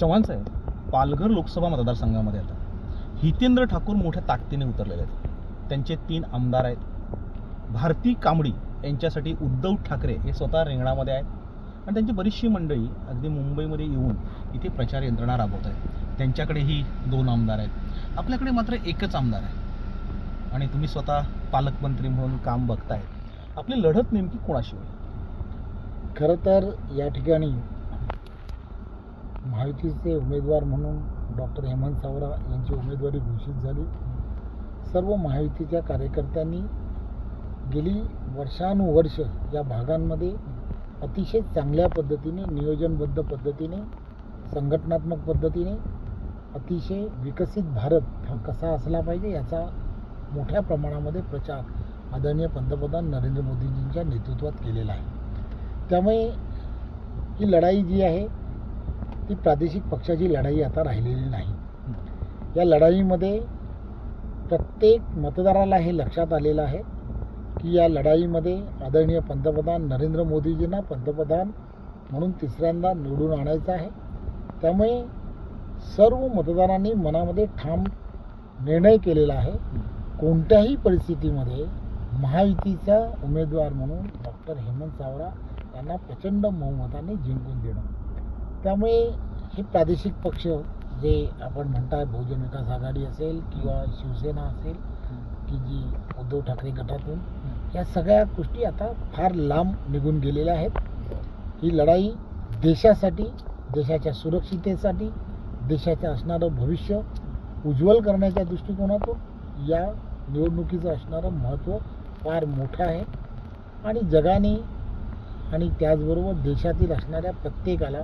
चव्हाण साहेब पालघर लोकसभा मतदारसंघामध्ये आता. हितेंद्र ठाकूर मोठ्या ताकदीने उतरलेले आहेत. त्यांचे तीन आमदार आहेत. भारती कांबडी यांच्यासाठी उद्धव ठाकरे हे स्वतः रिंगणामध्ये आहेत. आणि त्यांची बरीचशी मंडळी अगदी मुंबईमध्ये येऊन इथे प्रचार यंत्रणा राबवत आहेत. त्यांच्याकडेही दोन आमदार आहेत. आपल्याकडे मात्र एकच आमदार आहे. आणि तुम्ही स्वतः पालकमंत्री म्हणून काम बघताय. आपली लढत नेमकी कोणाशी होईल? खरं तर या ठिकाणी महायुतीचे उमेदवार म्हणून डॉक्टर हेमंत सावरा यांची उमेदवारी घोषित झाली. सर्व महायुतीच्या कार्यकर्त्यांनी गेली वर्षानुवर्ष या भागांमध्ये अतिशय चांगल्या पद्धतीने नियोजनबद्ध पद्धतीने संघटनात्मक पद्धतीने अतिशय विकसित भारत हा कसा असला पाहिजे याचा मोठ्या प्रमाणामध्ये प्रचार आदरणीय पंतप्रधान नरेंद्र मोदींजींच्या नेतृत्वात केलेला आहे. त्यामुळे ही लढाई जी आहे ती प्रादेशिक पक्षाची लढाई आता राहिलेली नाही. या लढाईमध्ये प्रत्येक मतदाराला हे लक्षात आलेलं आहे की या लढाईमध्ये आदरणीय पंतप्रधान नरेंद्र मोदीजींना पंतप्रधान म्हणून तिसऱ्यांदा निवडून आणायचं आहे. त्यामुळे सर्व मतदारांनी मनामध्ये ठाम निर्णय केलेला आहे. कोणत्याही परिस्थितीमध्ये महायुतीचा उमेदवार म्हणून डॉक्टर हेमंत सावरा यांना प्रचंड बहुमताने जिंकून देणं. त्यामुळे हे प्रादेशिक पक्ष जे आपण म्हणताय बहुजन विकास आघाडी असेल किंवा शिवसेना असेल की जी उद्धव ठाकरे गटातून या सगळ्या गोष्टी आता फार लांब निघून गेलेल्या आहेत. ही लढाई देशासाठी देशाच्या सुरक्षितेसाठी देशाचं असणारं भविष्य उज्ज्वल करण्याच्या दृष्टिकोनातून या निवडणुकीचं असणारं महत्त्व फार मोठं आहे. आणि जगाने आणि त्याचबरोबर देशातील असणाऱ्या प्रत्येकाला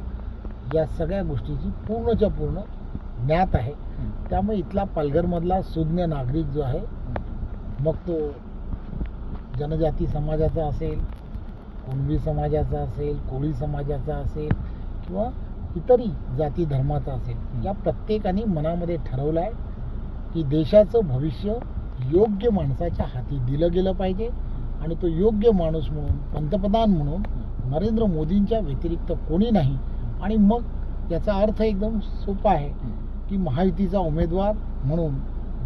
या सगळ्या गोष्टीची पूर्णच्या पूर्ण ज्ञात आहे. त्यामुळे इथला पालघरमधला सुज्ञ नागरिक जो आहे मग तो जनजाती समाजाचा असेल कुणबी समाजाचा असेल कोळी समाजाचा असेल किंवा इतरही जाती धर्माचा असेल या प्रत्येकाने मनामध्ये ठरवलं आहे की देशाचं भविष्य योग्य माणसाच्या हाती दिलं गेलं पाहिजे आणि तो योग्य माणूस म्हणून पंतप्रधान म्हणून नरेंद्र मोदींच्या व्यतिरिक्त कोणी नाही आणि मग याचा अर्थ एकदम सोपा आहे की महायुतीचा उमेदवार म्हणून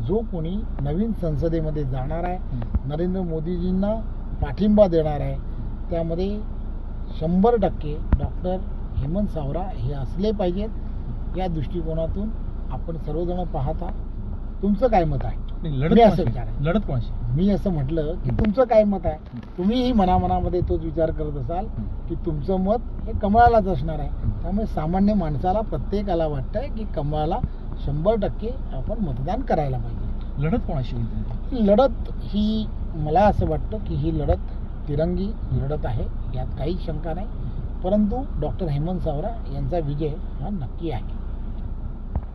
जो कोणी नवीन संसदेमध्ये जाणार आहे नरेंद्र मोदीजींना पाठिंबा देणार आहे त्यामध्ये शंभर टक्के डॉक्टर हेमंत सावरा हे असले पाहिजेत. या दृष्टिकोनातून आपण सर्वजण पाहता. तुमचं काय मत आहे? नाही, मी असं लढत? लढत कोणाशी? मी असं म्हटलं की तुमचं काय मत आहे? तुम्हीही मनामनामध्ये तोच विचार करत असाल की तुमचं मत हे कमळालाच असणार आहे. त्यामुळे सामान्य माणसाला प्रत्येकाला वाटतंय की कमळाला शंभर टक्के आपण मतदान करायला पाहिजे. लढत कोणाशी होईल तुमची? लढत ही मला असं वाटतं की ही लढत तिरंगी लढत आहे यात काही शंका नाही. परंतु डॉक्टर हेमंत सावरा यांचा विजय हा नक्की आहे.